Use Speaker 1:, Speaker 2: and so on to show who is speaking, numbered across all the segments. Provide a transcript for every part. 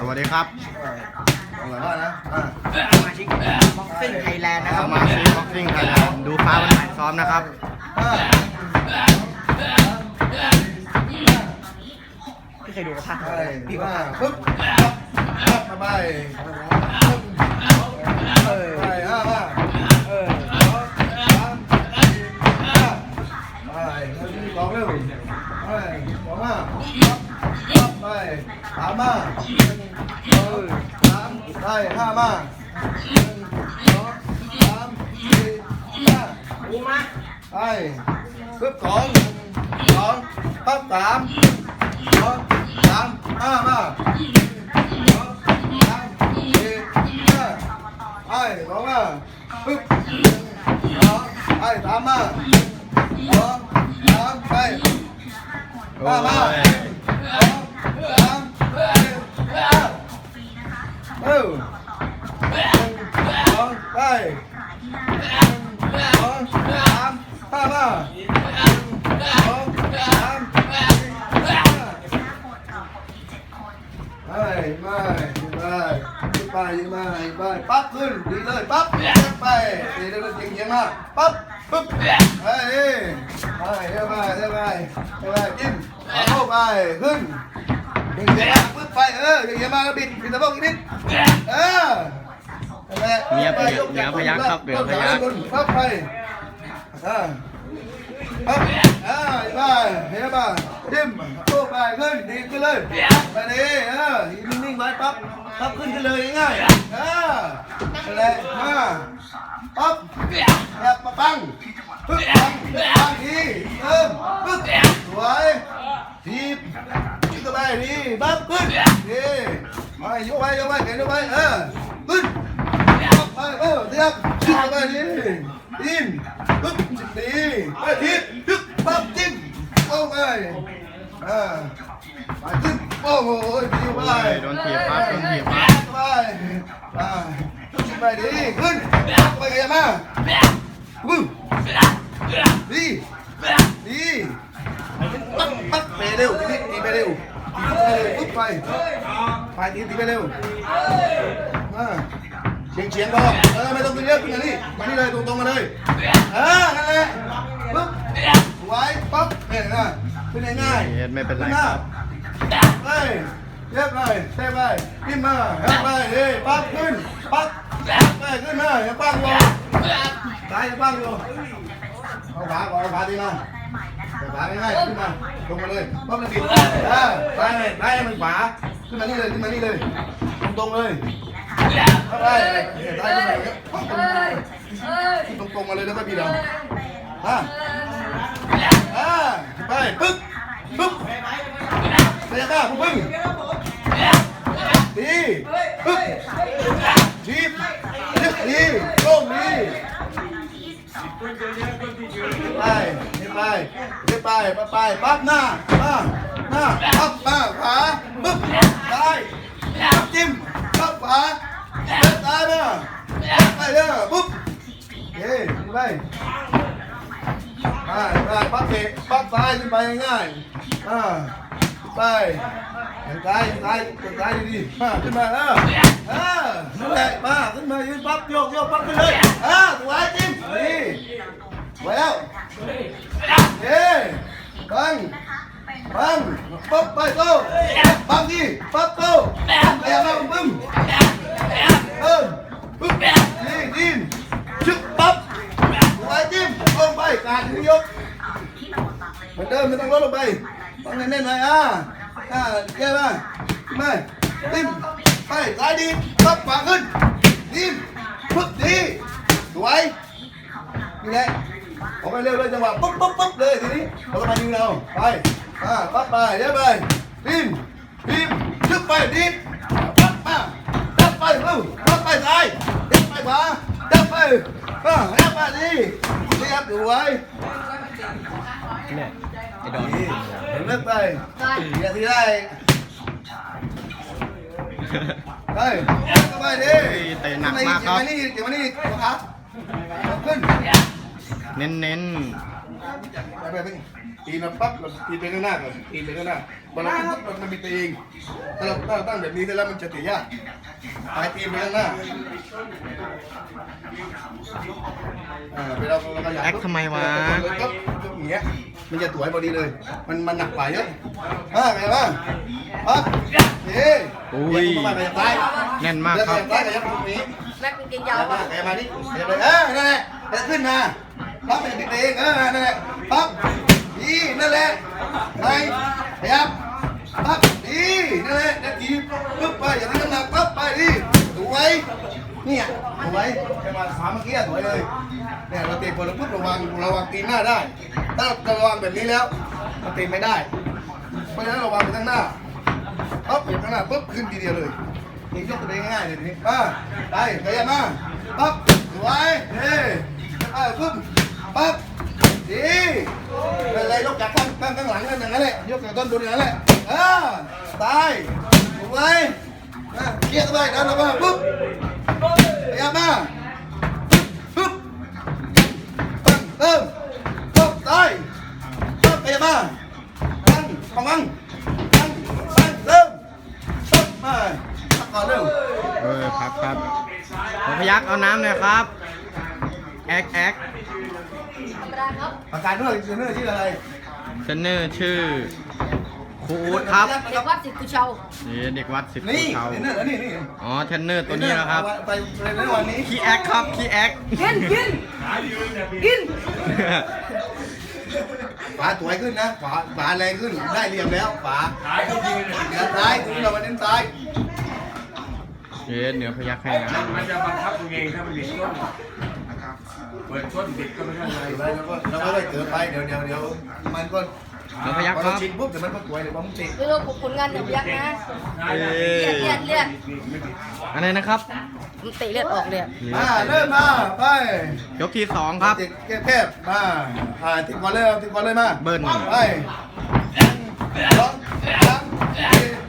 Speaker 1: สวัสดีครับ
Speaker 2: อร่อยมากนะอ่า
Speaker 3: สมาชิกบ็อกซิ่งไทยแลนด์นะค
Speaker 1: ส
Speaker 3: รับ
Speaker 1: มาชิกบ็อกซิ่งไทยแลนด์ดูฟ้าวันไหนซ้อมนะครับ
Speaker 2: อ่า
Speaker 3: พี่เคยดูกับภาค
Speaker 2: ไป
Speaker 3: พี่
Speaker 2: พี่
Speaker 3: ก็
Speaker 2: ว่าปึ๊บปั๊บปั๊บไปปึ๊บ มาหนึ่งสองสามสี่ห้า
Speaker 3: ดูมา
Speaker 2: ไปปึ๊บสองสองปั๊บสามสองสามห้ามาสองสามสี่ห้าไปสองมาปึ๊บสองไปสามมาสองสามไปห้ามาสองสามสี่ห้าเออหนึ่ง สองไปสองสามห้ามาสองสามสี่ห้าไม่ไม่ไม่ขึ้นไปขึ้นไปไปปั๊บขึ้นดีเลยปั๊บไปดีเลยจริงจริงมากปั๊บปึ๊บไปไปเดี๋ยวไปเดี๋ยวไปเดี๋ยวไปจิ้มเข้าไปขึ้นจริงจริงมากปึ๊บไปเออจริงจริงมากแล้วบิดบิดสะโพกอีกนิดเออ
Speaker 1: เมียพยักเมียพยักครับเมียพยัก
Speaker 2: ปั๊บไปอ่าปั๊บอ่าไปเฮ้ยมาดิ้มโตไปขึ้นดีขึ้นเลยไปดิเออนิ่งๆไว้ปั๊บปั๊บขึ้นขึ้นเลยง่ายๆอ่าอะไรมาปั๊บแบบมาปังปึ๊บปังปังทีเริ่มปึ๊บสวยทีบทีบสบายดีปั๊บขึ้นดีมายกไว้ยกไว้แขนยกไว้เออขึ้น ไปเออเรียกชิดไปนี่อินปึ๊บดีไปทิศปึ๊บปั๊บจิ้มเข้าไปอ่าไปขึ้นโอ้โหดีไป
Speaker 1: โดนถีบครับโดนถีบครับ
Speaker 2: ไปอ่าขึ้นไปดีขึ้นไปกันมาปึ๊บดีดีปั๊บปั๊บไปเร็วทีทีไปเร็วทีไปเร็วปึ๊บไปไปทีทีไปเร็วอ่า เฉียงเฉียงๆพอเออไม่ต้องขึ้นเยอะขึ้นมานี่มานี่เลยตรงๆมาเลยเออนั่นแหละปึ๊บไว้ปั๊บเนี่ยนะขึ้นง่ายๆ
Speaker 1: ไม่เป็นไรครับ
Speaker 2: ไปเย็บไปเทไปขึ้นมาเฮ้ยไปเฮ้ยปั๊บขึ้นปั๊บไปขึ้นมาอย่าปั้งลงตายอย่าปั้งลงเอาขาก่อนเอาขาดีนะเอาขาง่ายๆขึ้นมาลงมาเลยปั๊บแล้วบิดเออไปไปให้มันขวาขึ้นมานี่เลยขึ้นมานี่เลยตรงๆเลย อาไปได้ขึ้นมาอย่างเงี้ยปั๊บตรงๆมาเลยแล้วก็บีดาอะอะไปปึ๊บปึ๊บเสียหน้าปึ๊บดีปึ๊บจีบยึดดีโล่งดีไปไปไปไปไปปั๊บหน้ามาหน้าปั๊บมาขวาปึ๊บซ้จิ้มปั๊บขวา ไปเด้อปุ๊บเฮ้ยไปไปไปปั๊บเตะปั๊บซ้ายขึ้นไปง่ายๆอ่าไปเดินซ้ายเดินซ้ายเดินซ้ายดีๆมาขึ้นมาเออเออนั่นแหละมาขึ้นมายืนปั๊บโยกโยกปั๊บขึ้นเลยอ่าสวยจิ้มดีสวยแล้วเฮ้ยบังบังปั๊บไปโตบังดีปั๊บโตแอบมาปึ้มเอิ่ม ปึ๊บนี่จิ้มชึบปั๊บไว้จิ้มลงไปการที่ยกเหมือนเดิมไม่ต้องลดลงไปต้องแน่นๆหน่อยอะอ่าแก้มาขึ้นมาจิ้มไปซ้ายดีปั๊บขวาขึ้นจิ้มปึ๊บดีสวยนี่แหละออกไปเร็วเลยจังหวะปุ๊บปุ๊บปุ๊บเลยทีนี้เราก็มายิงเราไปอ่าปั๊บไปเดี๋ยวไปจิ้มจิ้มชึบไปดีปั๊บม ไปเร็วดับไปซ้ายดับไปขวาดับไปอ่าดับไปดีเรียบดูไว้
Speaker 1: เนี่ยไอ้ดอน
Speaker 2: ดีเห็นเลิกไปเดี๋ยวทีได้ไปเข้าไปดิ
Speaker 1: เตะหนักมากครับ
Speaker 2: เดี๋ยวมานี่เดี๋ยวมานี่ขวาขึ้น
Speaker 1: เน้นเน้น
Speaker 2: ไปไปไป ตีมาปั๊บเราตีไปข้างหน้าก่อนตีไปข้างหน้าพอเราขึ้นปุ๊บมันมีตัวเองถ้าเราถ้าเราตั้งแบบนี้ได้แล้วมันจะตียากปลายตีไปข้างหน้าอ่าเวลาเราขยับ
Speaker 1: แอคทำไมวะ
Speaker 2: ปุ๊บปุ๊บอย่างเงี้ยมันจะสวยพอดีเลย มันมันหนักไปเยอะอ่าไงบ้างปั๊บเฮ้ย
Speaker 1: อุ้ย
Speaker 2: ขยับเข้ามาขยับซ้าย
Speaker 1: แน่นมาก
Speaker 2: ขยับ
Speaker 1: ครับ
Speaker 2: ซ้ายขยับตรงนี้
Speaker 3: แม็กกางเกง
Speaker 2: ข
Speaker 3: ยาว
Speaker 2: ยับมา
Speaker 3: ป่ะ
Speaker 2: ขยับมานี่ขยับเลยเออนั่นแหละขยับขึ้นมาปั๊บไปติดเองเออนั่นแหละปั๊บ ดีนั่นแหละไปขยับปั๊บดีนั่นแหละนั่นทีปึ๊บไปอย่าทิ้งน้ำหนักปั๊บไปดีสวยเนี่ยสวยแค่มาขาเมื่อกี้สวยเลยเนี่ยเราเตะบอลแล้วปุ๊บระวังระวังตีนหน้าได้ ถ้าเราระวังแบบนี้แล้วมันตีไม่ได้ เพราะฉะนั้นระวังไปข้างหน้าปั๊บไปข้างหน้าปุ๊บขึ้นทีเดียวเลยนี่ยกตัวเองง่ายๆเลยทีนี้มาได้ขยับมาปั๊บสวยเฮ้ไปปุ๊บปั๊บดี อะไรยกจากข้างข้างข้างหลังนั่นอย่างนั้นแหละยกจากต้นบนอย่างนั้นแหละเออตายสวยมาเคลียร์เข้าไปดันออกมาปุ๊บขยับมมาปุ๊บปั๊บเติมปุ๊บตายปุ๊บขยับมมาตั้งของอังตั้งตั้งเริ่มตั้งมาพักก่อนเร็ว
Speaker 1: เออครับครับหมพยักเอาน้ำหน่อยครับแอคแอค
Speaker 3: ธรร มดาครับ
Speaker 2: ประกาศด้วยเทรนเนอร์ชื่ออะไร
Speaker 1: เทรนเนอร์ชื่อครูอู๊ดครับ
Speaker 3: เด็กวัดสิทธิ์กุเชา
Speaker 1: นี่เด็กวัดสิบ
Speaker 2: นี่
Speaker 1: เขา
Speaker 2: เทรนเนอร์แล้วนี่นี่
Speaker 1: อ๋อเทรนเนอร์ตัวนี้นะครับ
Speaker 2: ไปเทรนเนอร์วันนี้
Speaker 1: ขี้แอคครับขี้แอค
Speaker 3: กินกินกิน
Speaker 2: ฝาสวยขึ้นนะฝาฝาแรงขึ้นได้เหลี่ยมแล้วฝาเดี๋ยวซ้ายคุณเรามาเน้นซ้าย
Speaker 1: เย็นเหนือพยักให้น้
Speaker 4: มันจะบังคับตัวเองถ้ามันบิดต้น เปิดต้นบิดก็ไม่ได้อะไร
Speaker 2: แล้วก็เราก็เลยเกิดไปเดี๋ยวเดี๋ยวเดี๋ยวมันก็ำ
Speaker 1: เหนือพยัก
Speaker 2: พอ
Speaker 1: ค
Speaker 2: เรา
Speaker 1: รับ
Speaker 2: ชินปุ๊บเดี๋ยวมันก็สวยเดี๋ยวมันติด
Speaker 3: ไม่รู้ผลงานเดี๋ยวยักษ์นะ
Speaker 1: เอ้
Speaker 3: เลียดเลียดเลียด
Speaker 1: อะไรนะครับ
Speaker 3: มันเตะเลือดออกเลย
Speaker 2: มาเริ่มมาไป
Speaker 1: ยกที่สองครับ
Speaker 2: ติดแคบๆมาอ่าติดก่อนเลยเอาติดก่อนเลยมา
Speaker 1: เบิ้ล
Speaker 2: ไปสองสามสี่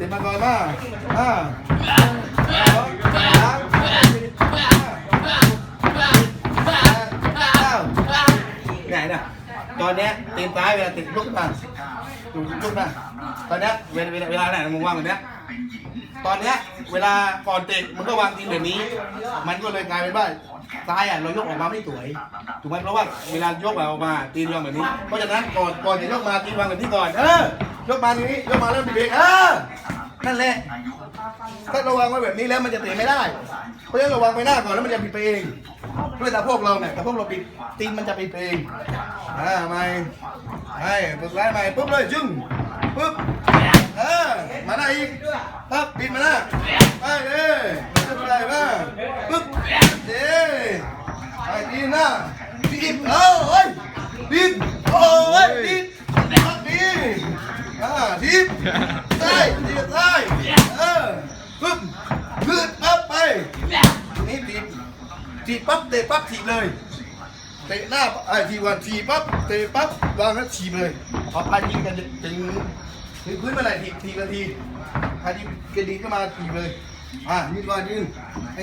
Speaker 2: ติดมาก่อนมาอ่าสองสามสี่ห้าแปดเก้าไหนน่ะตอนเนี้ยตีนซ้ายเวลาติดลุกขึ้นมาลุกขึ้นมาตอนเนี้ยเวลาเวลาเวลาไหนมึงว่างแบบเนี้ย ตอนเนี้ยเวลาก่อนเตะมันก็วางทีมแบบนี้ มันก็เลยกลายเป็นว่าซ้ายอะเรายกออกมาไม่สวยถูกไหมเพราะว่าเวลายกออกมาตีนวางแบบนี้ เพราะฉะนั้นก่อนก่อนจะยกมาตีนวางแบบนี้ก่อนเออยกมาทีนี้ยกมาแล้วมีเบรกเออนั่นแหละถ้าเราวางไว้แบบนี้แล้วมันจะเตะไม่ได้ เพราะฉะนั้นเราวางไปหน้าก่อนแล้วมันจะปิดไปเองด้วยตาพวกเราเนี่ยตาพวกเราปิดตีนมันจะปิดไปเองอ่าไม่ให้ปุ๊บไล่ใหม่ปุ๊บเลยจึ้งปุ๊บ เออมาหน้าอีกปั๊บปิดมาหน้าไปเลยขึ้นไปมางปึ๊บเด้ไปดีหน้าดีบเออเฮ้ยดีบโอ้ยดีบปั๊บดีอ่าดีบใช่ดีใช่เออปึ๊บพืดปั๊บไปนี่ดีบทีปั๊บเตะปั๊บทีเลยเตะหน้าไอ้ทีวันทีปั๊บเตะปั๊บวางแล้วทีเลยพอพายยิงกันจะถึง ถึงพื้นเมื่อไหร่ทีทีนาทีพายยิงกระดิ่งก็มาทีเลย อะยืนก่อนยืน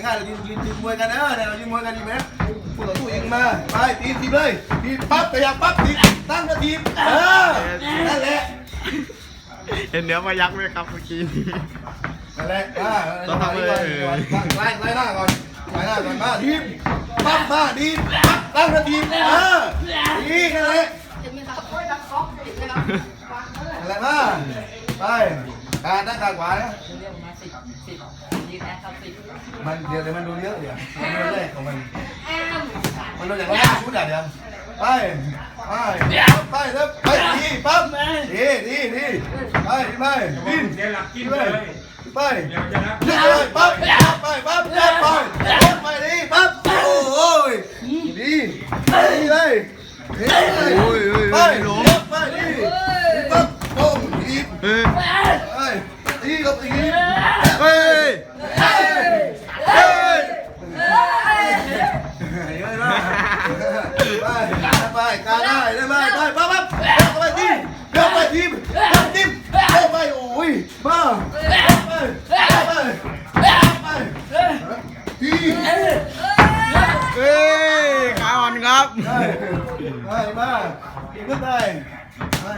Speaker 2: ง่ายๆเรายืนยืนยืนมวยกันเออเนี่ยเรายืนมวยกันดีไหมคู่ต่อสู้ยิงมา ไปทีทีเลยทีปั๊บขยับปั๊บทีตั้งกระทีเออนั่นแหละ
Speaker 1: เห็นเหนือพยักไหมครับเมื่อกี้นี้
Speaker 2: นั่นแหละอ่า
Speaker 1: ต้องทำเลย
Speaker 2: ไล่ไล่หน้าก่อนไล่หน้าก่อนมาทีปั๊บมาทีปั๊บตั้งกระทีเออดีนั่นแหละ
Speaker 3: เห็นไหมครับโอ้ยดังก๊อกติดเลยครับ
Speaker 2: อะไรมาไปการด้านข้างขวานะ
Speaker 3: เรียกมาสิบสิบยืนแอคครับสิบ
Speaker 2: มันเดี๋ยวเดี๋ยวมันดูเยอะเดี๋ยวมันดูแรกของมัน
Speaker 3: แอม
Speaker 2: มันดูอย่างว่าชุดอะเดี๋ยวไปไปไปแล้วไปดีปั๊บดีดีดีไปไปดิน
Speaker 4: เสียหลักกิน
Speaker 2: ไป
Speaker 4: เลย
Speaker 2: ไป
Speaker 4: เดี๋ยวจะนับ
Speaker 2: ดินเลยปั๊บไปปั๊บไปไปไปดีปั๊บโอ้ยดีดีเลยดีเลย
Speaker 1: โอ้ยโอ้ย ฮ้ย
Speaker 2: เฮ้ยตีกับตี
Speaker 1: เฮ้ย
Speaker 2: เฮ้ยเฮ้ยไปกาได้ไปด้ไปไปปั๊บปั๊บเข้าไปทีมเข้าไปทีมเข้าทีมเข้าไปโอ้ยมาเข้าไปเข้าไปเข้าไปที
Speaker 1: เฮ้ยขาอ่อนครับ
Speaker 2: ได้ได้มาขึ้นได้ ป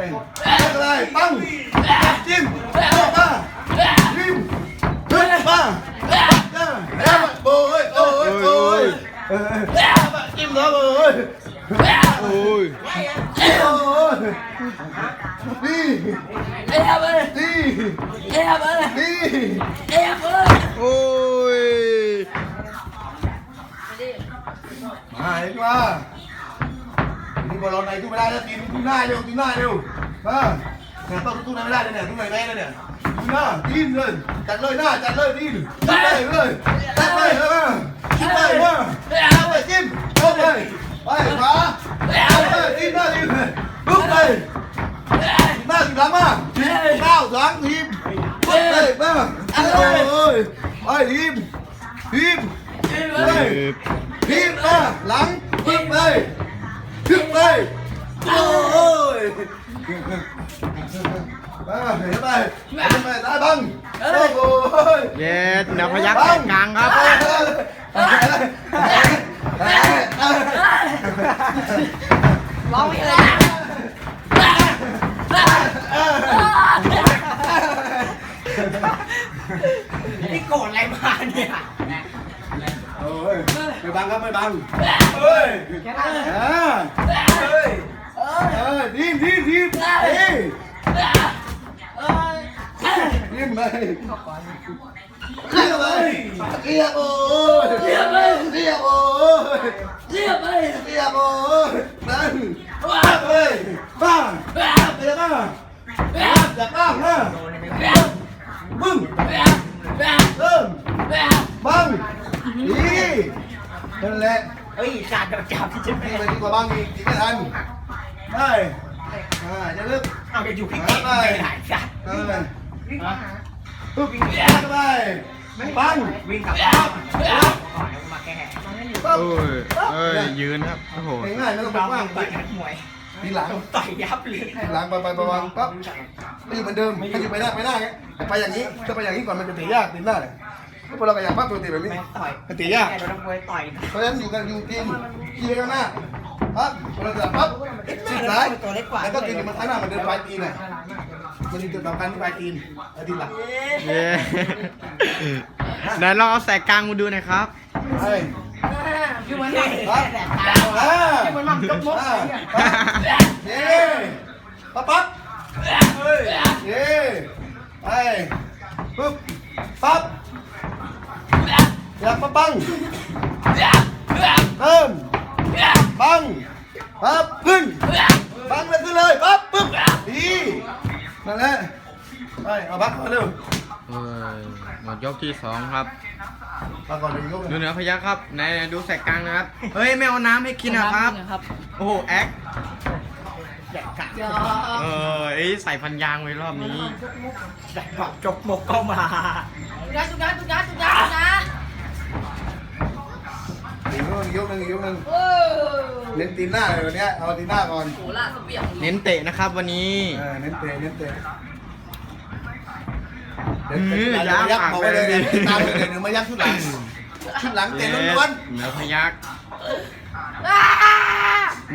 Speaker 2: อะไรปังจิ้มเข้าจิ้มขึ้าป้าโอ้ยโอ้ยโอ้ยจิ้มแล้วโอ้ย
Speaker 1: โอ้ย
Speaker 2: นี่
Speaker 3: เอ้ยไปเลย
Speaker 2: นี่
Speaker 3: เอ้ยไปเลย
Speaker 2: นี่
Speaker 3: เอ้ยไปเลย
Speaker 1: โอ้ย
Speaker 2: มาเห็นว่า บอลเราไหนตู้ไม่ได้แล้วตีนตู้หน้าเร็วตีหน้าเร็วมาเนี่ยต้องตู้ไหนไม่ได้เลยเนี่ยตู้ไหนแม่เลยเนี่ยตู้หน้าตีนเลยจัดเลยหน้าจัดเลยตีนจัดเลยเลยจัดเลยเออจัดเลยเออจัดเลยจิ้มเข้าไปไปขวาเอาเลยตีนหน้าตีนเลยลุกเลยหน้าตีหลังมาก้าวหลังทีมลุกเลยมาโอ้ยไปทีมทีมไปทีบมาหลังพึบเลย พึบเลยโอ้ยมาเห็นไหมเห็นไหมตาบังโอ้โห
Speaker 1: เย็ดเดี๋ยวพยักกลางครับ
Speaker 3: ร้องไม่เลย
Speaker 5: นี่โกรธอะไรมาเนี่ย
Speaker 2: ยไม่บังครับไม่บังเฮ้ยอ่าเฮ้ยเออทีมทีมทีมเฮ้ยทีมเลยเรียบเลยเรียบโอ้ยเรียบเลยเรียบโอ้ย
Speaker 3: เรียบไป
Speaker 2: เรียบโอ้ยนั่นบ้าเลยบ้าเรียบบ้าอยากบ้างนะบึ้งเริ่มบังดี นี่นั่นแหละ
Speaker 5: เฮ้ยการจับจับที่จะ
Speaker 2: นี่ไปดีกว่าบังอีกอีกไม่ทันได้อ่าจะเลิก
Speaker 5: เอาไปอยู่ใกล้ๆไม่ได้จัด
Speaker 2: เออปึ๊บเข้าไปบัง
Speaker 5: วิ่งกลับบ้านก่อนแล้วมาแก้
Speaker 2: ปั๊บ
Speaker 1: โอ้ยเอ้ยยืนครับโอ้โห
Speaker 2: ง่ายๆไม่ต้องไป
Speaker 5: เรา
Speaker 2: กว้าง
Speaker 5: ต่อยนักมวย
Speaker 2: ทีหลัง
Speaker 5: ต่อยยับเลย
Speaker 2: หลังไปไปไปวางปั๊บไม่อยู่เหมือนเดิมถ้าอยู่ไปได้ไปได้ไปอย่างนี้ถ้าไปอย่างนี้ก่อนมันจะเตียากตีหน้าเลย พวกเราก็อยากปั๊บตัวตีแบบนี้
Speaker 5: แม่ต่อย
Speaker 2: มันตียาก
Speaker 5: แม่โดนนักมวยต่อย
Speaker 2: เพราะฉะนั้นอยู่กันอยู่ทีมทีมข้างหน้าปั๊บเราจะปั๊บชิดซ้ายแล้วก็ตีนมันข้างหน้ามันเดินปลายตีนน่ะมันอยู่จุดสำคัญที่ปลายตีนไอ้ตีนหลัง
Speaker 1: เย้ไหนลองเอาแสกกลางมาดูหน่อยครับ
Speaker 2: เฮ้ย
Speaker 3: คือมัน
Speaker 2: ปั๊บอ่า
Speaker 3: คือมันมันจกมก
Speaker 2: อ่าเย้ปั๊บปั๊บเฮ้ยเย้ไปปึ๊บปั๊บ อยากมาบังเริ่มบังปั๊บขึ้นบังเลยขึ้นเลยปั๊บปึ๊บดีนั่นแหละไปเอาบักมาเร็ว
Speaker 1: เอ้ยหมดยกที่สองครับ
Speaker 2: มาก่อนเดี๋ยวยก
Speaker 1: ดูเหนือพยักครับไหนดูแสกกลางนะครับ เฮ้ยไม่เอาน้ำให้กินนะครับ
Speaker 3: ครับ
Speaker 1: โอ้โหแอค
Speaker 5: อยากกัด
Speaker 3: เดี๋ยว
Speaker 1: เออเอ้ยใส่พันยางไว้รอบนี้
Speaker 5: อยากแบบจกมกก็มา
Speaker 3: ตุกนะตุกนะตุกนะตุกนะตุก นะ
Speaker 2: อีกยกหนึ่งอีกยกหนึ่ง
Speaker 3: โอ้
Speaker 2: เน้นตีนหน้าเลยวันเนี้ยเอาตีนหน้าก่อน
Speaker 3: โหล่าสเปียง
Speaker 1: เน้นเตะนะครับวันนี้
Speaker 2: เออเน้นเตะเน้นเตะ
Speaker 1: อืม
Speaker 2: เดี๋ยวยักษ์บอกไว้เลยเนี่ยตามเลยเดี๋ยวมายักษ์ชุดหลังชุดหลังเตะล้วน
Speaker 1: เหนือพยัก
Speaker 3: อ้า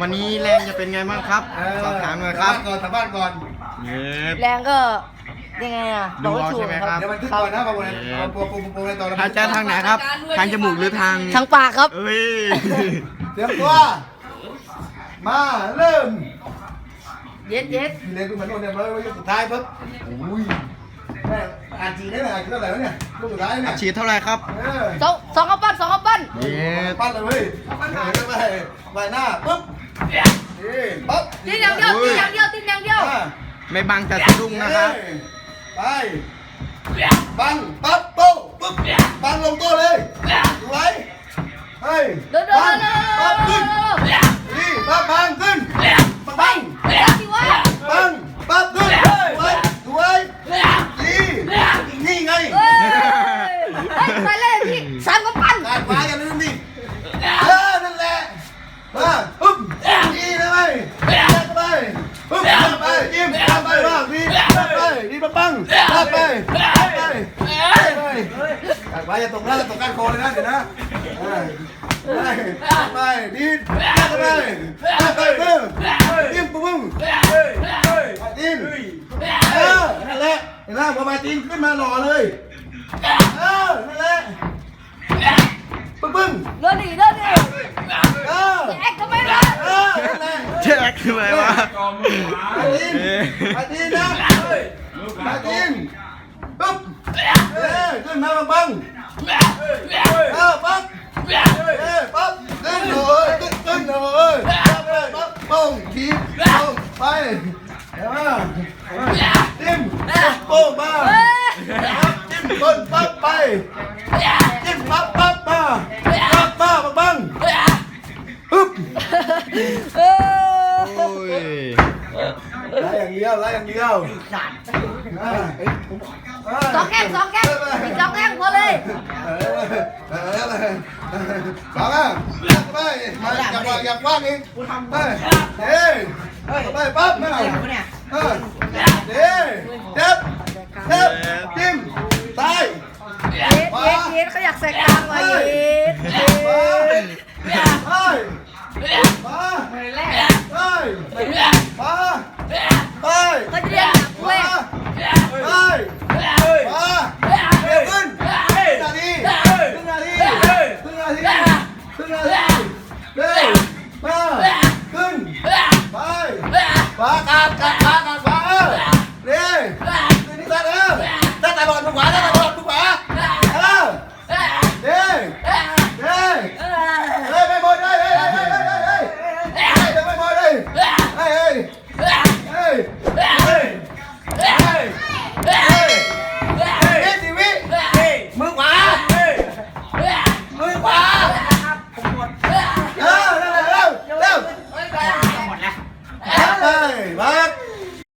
Speaker 1: วันนี้แรงจะเป็นไงบ้างครับ
Speaker 2: ๆเออ
Speaker 1: สอบถามหน่อยครับ
Speaker 2: ก่อนทำบ้านก่อน
Speaker 1: เย็ด
Speaker 3: แรงก็ ยังไงอะ
Speaker 1: ดูเอาใช่ไหมครับ
Speaker 2: เดี๋ยวมันขึ้นก่อนนะบางคนเอาปูปูปูในตอน
Speaker 1: ถ้าจะทางไหนครับ ทางจมูกหรือทาง
Speaker 3: ทางปากครับ
Speaker 1: เอ้ย
Speaker 2: เตรียมตัว มาเริ่ม
Speaker 3: เย็ดเย็ด
Speaker 2: มีเล่นดูเหมือนโดนเนี่ยเลยว่ายกสุดท้ายปุ๊บอุ้ยแม่อ่านจีนได้ไหมอ่านจีนเท่าไหร่วะเนี่ยยกสุดท้ายเนี่ย
Speaker 1: ฉีดเท่าไหร่ครับ
Speaker 2: เออ
Speaker 3: สองสองข้าวปั้นสองข้าวปั้น
Speaker 1: เย็ด
Speaker 2: ปั้นเลยเว้ยเออไปไปหน้าปุ๊บนี่ปุ๊บ
Speaker 3: ตีนอย่างเดียวตีนอย่างเดียวตีนอย่างเดียว
Speaker 2: อ่า
Speaker 1: ไม่บังแต่สะดุ้งนะครับ
Speaker 2: ไป บัง ปั๊บโต้ปุ๊บ บังลงโต้เลยดูไว้เฮ้ย
Speaker 3: เดินเดิน
Speaker 2: บัง
Speaker 3: เดิน
Speaker 2: ปั๊บขึ้นนี่ปั๊บบังขึ้น บัง
Speaker 3: เดินสิวะ
Speaker 2: บัง ไปนี่ปัง
Speaker 3: ปังลา
Speaker 2: กไปลากไปลากไปลากไปอย่าตกนะอย่าตกก้านคอเลยนะเดี๋ยวนะไปไปดีดลากไปลากไปเบิ้มดิ้มปุ้มดิ้มเออนั่นแหละเห็นไหมพอมาตีนขึ้นมาหล่อเลยเออนั่นแหละปึ้งปึ้ง
Speaker 3: เดินดิเดินดิ
Speaker 2: เออ
Speaker 3: แจ็คทำไมล่ะ
Speaker 2: เออนั่นแหละ
Speaker 1: แจ็คทำไมวะ
Speaker 4: Adina! Adina! มา
Speaker 2: มาตีนมาตีนนะมาตีนปึ๊บเออขึ้นมาบังเออปั๊บเออปั๊บขึ้นหน่อยขึ้นขึ้นหน่อยปั๊บเลยปั๊บป้องทีป้องไปเห็นไหมจิ้มป้งมา
Speaker 3: เอ้ย
Speaker 2: จิ้มก้นปั๊บไปจิ้มปั๊บปั๊บมาปั๊บมาบังบังปึ๊บ
Speaker 3: เออ
Speaker 2: ไล่อย่างเดียวไล่อย่างเดียว
Speaker 5: สัตว์
Speaker 2: อ่า
Speaker 3: สองแก้มสองแก้มอีกสองแก้มพอเลย
Speaker 2: เออเออสองอะไปมาอยากว่าอยากว่านี่ไปเฮ้ยไปปั๊บมา
Speaker 5: เดี๋ยวเนี่ย
Speaker 2: เออเฮ้ยเจ็บเจ็บจิ้มตาย
Speaker 3: เย็ดเย็ดเย็ดเขาอยากแสกกลางว่ะเย็ดเย็ด
Speaker 2: ไปไป Ơi! Quê!
Speaker 5: Ơi! Ơi! Ơi! Vân! Ra
Speaker 2: đi! Hưng ra đi! Hưng ra đi! Hưng ra đi! Đây! Ba! Hưng! Bay! Ba!